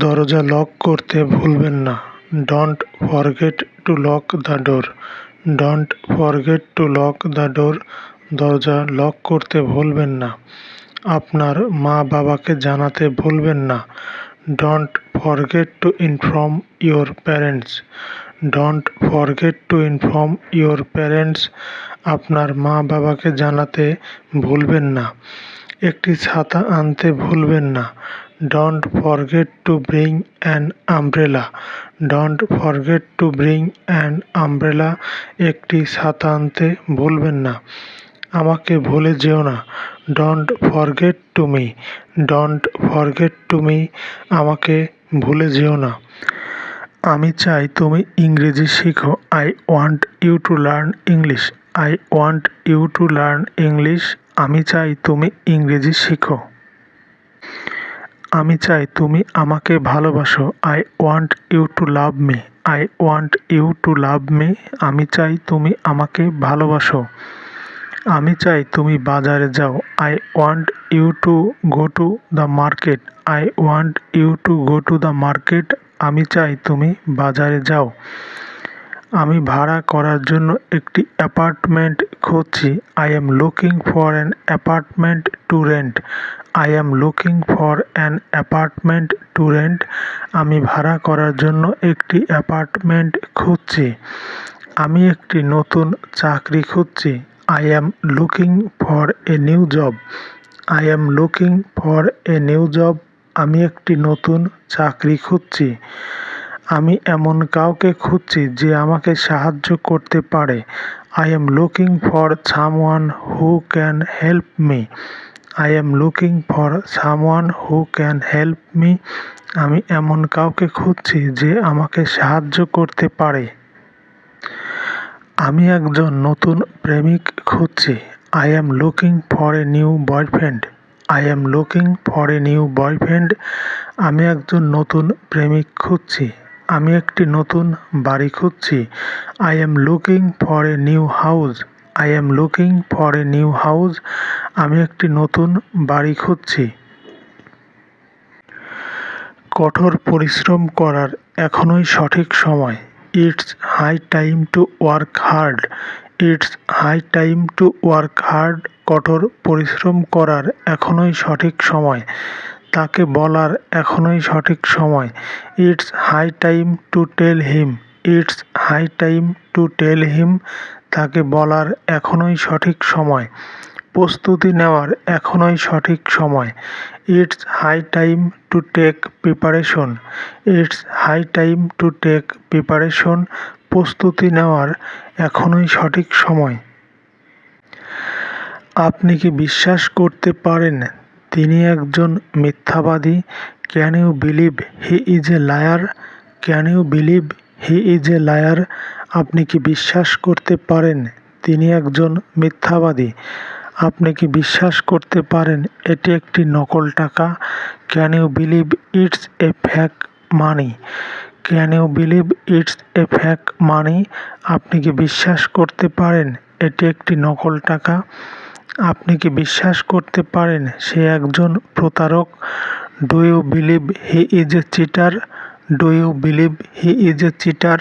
দরজা লক করতে ভুলবেন না। Don't forget to lock the door don't forget to lock the door দরজা লক করতে ভুলবেন না। আপনার মা বাবাকে জানাতে ভুলবেন না। Don't forget to inform your parents don't forget to inform your parents আপনার মা বাবাকে জানাতে ভুলবেন না। একটি ছাতা আনতে ভুলবেন না। Don't forget to bring an umbrella don't forget to bring an umbrella একটি ছাতা আনতে ভুলবেন না। আমাকে ভুলে যেও না। Don't forget to me don't forget to me আমাকে ভুলে যেও না। আমি চাই তুমি ইংরেজি শিখো। I want you to learn English I want you to learn English আমি চাই তুমি ইংরেজি শিখো। আমি চাই তুমি আমাকে ভালোবাসো। I want you to love me I want you to love me আমি চাই তুমি আমাকে ভালোবাসো। আমি চাই তুমি বাজারে যাও। I want you to go to the market I want you to go to the market আমি চাই তুমি বাজারে যাও। আমি ভাড়া করার জন্য একটি অ্যাপার্টমেন্ট খুঁজছি। I am looking for an apartment to rent I am looking for an apartment to rent আমি ভাড়া করার জন্য একটি অ্যাপার্টমেন্ট খুঁজছি। আমি একটি নতুন চাকরি খুঁজছি। I am looking for a new job I am looking for a new job আমি একটি নতুন চাকরি খুঁজছি। আমি এমন কাউকে খুঁজছি যে আমাকে সাহায্য করতে পারে। I am looking for someone who can help me I am looking for someone who can help me আমি এমন কাউকে খুঁজছি যে আমাকে সাহায্য করতে পারে। আমি একজন নতুন প্রেমিক খুঁজছি। I am looking for a new boyfriend I am looking for a new boyfriend আমি একজন নতুন প্রেমিক খুঁজছি। আমি একটি নতুন বাড়ি খুঁজছি। I am looking for a new house I am looking for a new house আমি একটি নতুন বাড়ি খুঁজছি। কঠোর পরিশ্রম করার এখনই সঠিক সময়। It's high time to work hard it's high time to work hard কঠোর পরিশ্রম করার এখনই সঠিক সময়। তাকে বলার এখনই সঠিক সময়। It's high time to tell him it's high time to tell him তাকে বলার এখনই সঠিক সময়। প্রস্তুতি নেওয়ার এখনই সঠিক সময়। It's high time to take preparation it's high time to take preparation প্রস্তুতি নেওয়ার এখনই সঠিক সময়। আপনি কি বিশ্বাস করতে পারেন? তিনি একজন মিথ্যাবাদী। Can you believe he is a liar can you believe he is a liar আপনি কি বিশ্বাস করতে পারেন? তিনি একজন মিথ্যাবাদী। আপনি কি বিশ্বাস করতে পারেন এটি একটি নকল টাকা? Can you believe it's a fake money can you believe it's a fake money আপনি কি বিশ্বাস করতে পারেন এটি একটি নকল টাকা? আপনি কি বিশ্বাস করতে পারেন সে একজন প্রতারক? Do you believe he is a cheater do you believe he is a cheater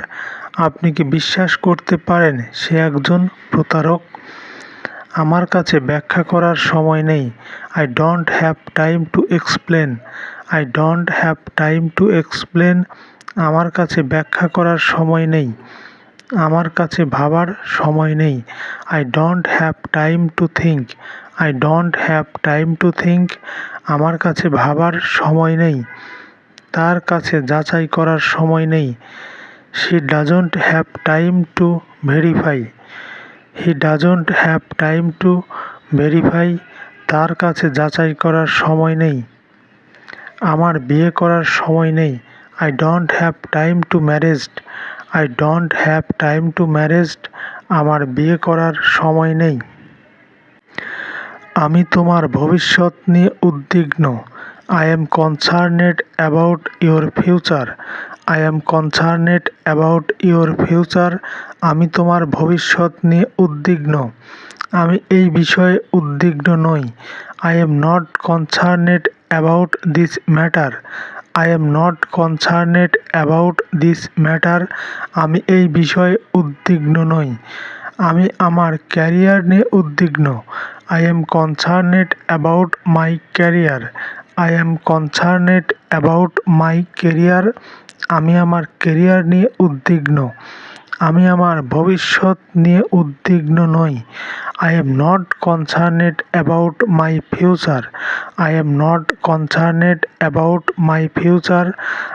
আপনি কি বিশ্বাস করতে পারেন সে একজন প্রতারক? আমার কাছে ব্যাখ্যা করার সময় নেই। I don't have time to explain I don't have time to explain আমার কাছে ব্যাখ্যা করার সময় নেই। আমার কাছে ভাবার সময় নেই। I don't have time to think I don't have time to think আমার কাছে ভাবার সময় নেই। তার কাছে যাচাই করার সময় নেই। She doesn't have time to verify he doesn't have time to verify তার কাছে যাচাই করার সময় নেই। আমার বিয়ে করার সময় নেই। I don't have time to married I don't have time to married আমার বিয়ে করার সময় নেই। আমি তোমার ভবিষ্যৎ নিয়ে উদ্বিগ্ন। I am concerned about your future I am concerned about your future আমি তোমার ভবিষ্যৎ নিয়ে উদ্বিগ্ন। আমি এই বিষয়ে উদ্বিগ্ন নই। I am not concerned about this matter I am not concerned about this matter আমি এই বিষয়ে উদ্বিগ্ন নই। আমি আমার ক্যারিয়ার নিয়ে উদ্বিগ্ন। I am concerned about my career I am concerned about my career আমি আমার কেরিয়ার নিয়ে উদ্বিগ্ন। আমি আমার ভবিষ্যৎ নিয়ে উদ্বিগ্ন নই। I am not concerned about my future I am not concerned about my future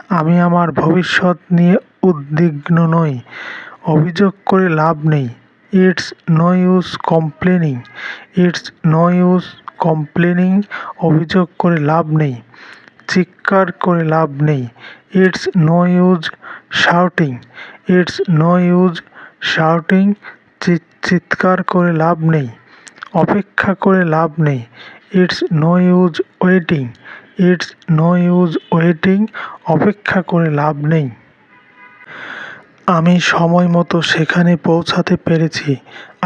আমি আমার ভবিষ্যৎ নিয়ে উদ্বিগ্ন নই। অভিযোগ করে লাভ নেই। It's no use complaining it's no use complaining অভিযোগ করে লাভ নেই। চিৎকার করে লাভ নেই। It's no use shouting it's no use shouting চিৎকার করে লাভ নেই। অপেক্ষা করে লাভ নেই। It's no use waiting it's no use waiting অপেক্ষা করে লাভ নেই। আমি সময় মতো সেখানে পৌঁছাতে পেরেছি।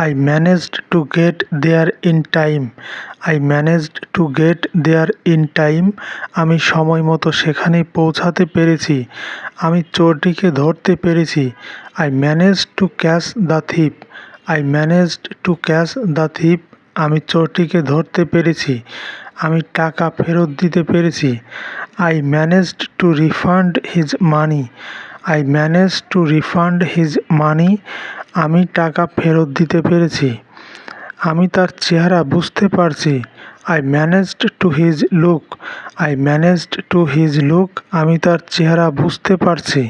I managed to get there in time I managed to get there in time আমি সময় মতো সেখানে পৌঁছাতে পেরেছি। আমি চোরটিকে ধরতে পেরেছি। I manage to catch the thief I managed to catch the thief আমি চোরটিকে ধরতে পেরেছি। আমি টাকা ফেরত দিতে পেরেছি। I managed to refund his money I manage to refund his money আমি টাকা ফেরত দিতে পেরেছি। আমি তার চেহারা বুঝতে পারছি। I managed to his look I managed to his look আমি তার চেহারা বুঝতে পারছি।